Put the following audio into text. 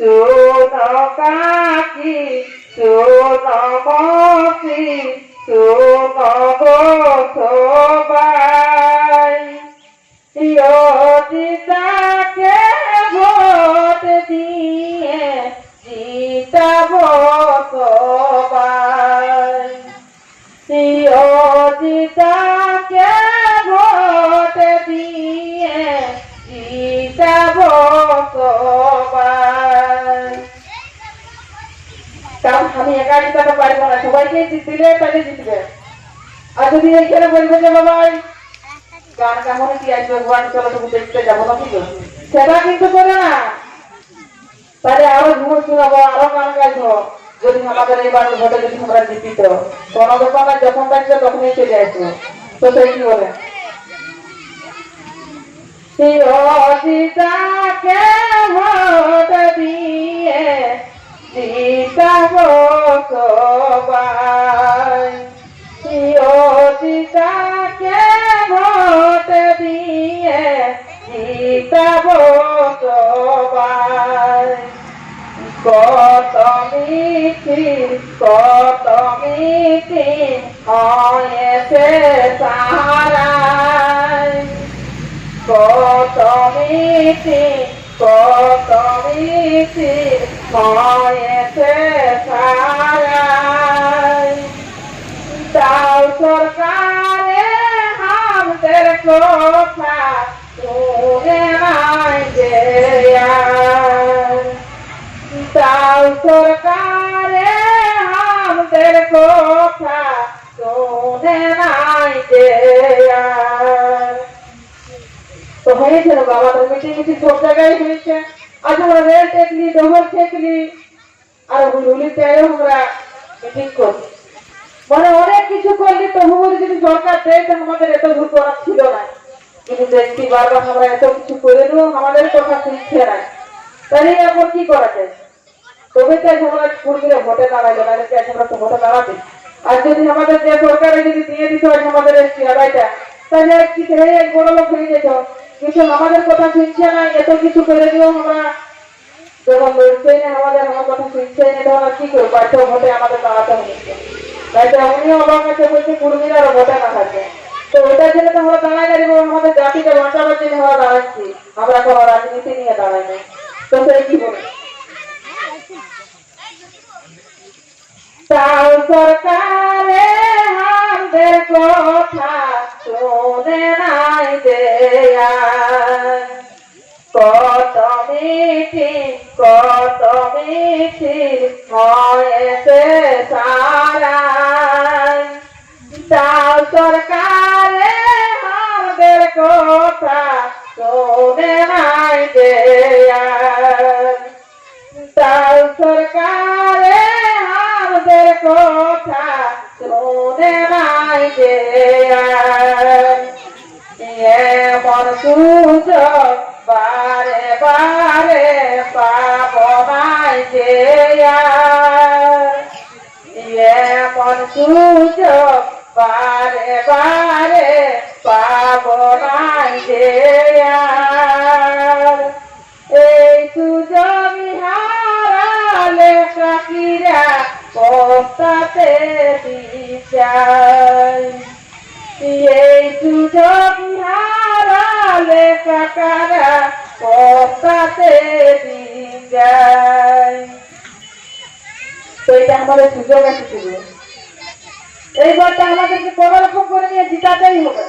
সুতকাকি সুতমসি সুতবসবাই প্রিয়তিতাকে vote দিয়ে জিতাব সবাই। প্রিয়তিতা আমি একা জিতাতে পারব না। সবাইকে দিলে তাহলে জিতবে। আর যদি এইখানে বলবে যে বাবাই গান কেমন কি আসবে গান চলো তুমি দেখতে যাব না কি করব? সেটা কিন্তু করে না। তাহলে আরও ঝুমুর শোনাবো আরও গান গাইবো। যদি আমাদের এইবার ভোটে যদি আমরা জিতিত। কোনো দোকানে যখন থাকবে তখনই চলে আসব। তো সেই কি বলে? সীতাকে কত মিছিল কত মিছিল হয়েছে সারাই কত মিছিল কত মিছিল হয়েছে তাও সরকারে আমাদের কথা শুনে যে আর। তাও সরকারে আমাদের কথা শুনে নাই যে তো হয়েছিল বাবা তো মিটিং মিটিং সব জায়গায় হয়েছে। আজ আমরা রেল টেকলি ডবল টেকলি আর হুলুলিতে আমরা মিটিং করি মানে অনেক কিছু করলি তবুও যদি সরকার দেয় আমাদের এত ভুল করার ছিল না। কিন্তু দেখছি বারবার আমরা এত কিছু করে দেবো, আমাদের কথা শুনছে না। তাহলে এখন কি করা যায়? তবে ভোটে দাঁড়াইলো না তো ভোটে দাঁড়াতে। আর যদি আমাদের যে যদি আমাদের এই আমাদের কথা শুনছে না, এত কিছু করে দিও আমরা যখন বলছে না আমাদের আমার কথা শুনছে না তখন কি করব? বাধ্য ভোটে আমাদের দাঁড়াতে হয়েছে তাই তো উনিও আমার কাছে বলছে, কুর্মীরা আরও ভোটে না থাকবে তো ওটার জন্য তো আমরা দাঁড়াই দাঁড়িয়ে আমাদের জাতিকে বাঁচাবার জন্য আমরা দাঁড়াচ্ছি। আমরা কোনো রাজনীতি নিয়ে দাঁড়াই না। তো সেই কি বলে? তাও সরকারে আমাদের কথা শুনে নাই দেয়া কত মিটিং কত মিছিল হয়েছে তাও সরকারে আমাদের কথা শুনে নাই দেয়া সরকারে আমাদের কথা শুনে নাই যে এমন সুযোগ বারে বারে পাব নাই যে এমন সুযোগ বারে বারে পাব নাই যে বিচার এই যায় তো আমাদের সুযোগ আছে এইবারটা আমাদেরকে কোনো রকম করে নিয়ে জিতাতেই হবে।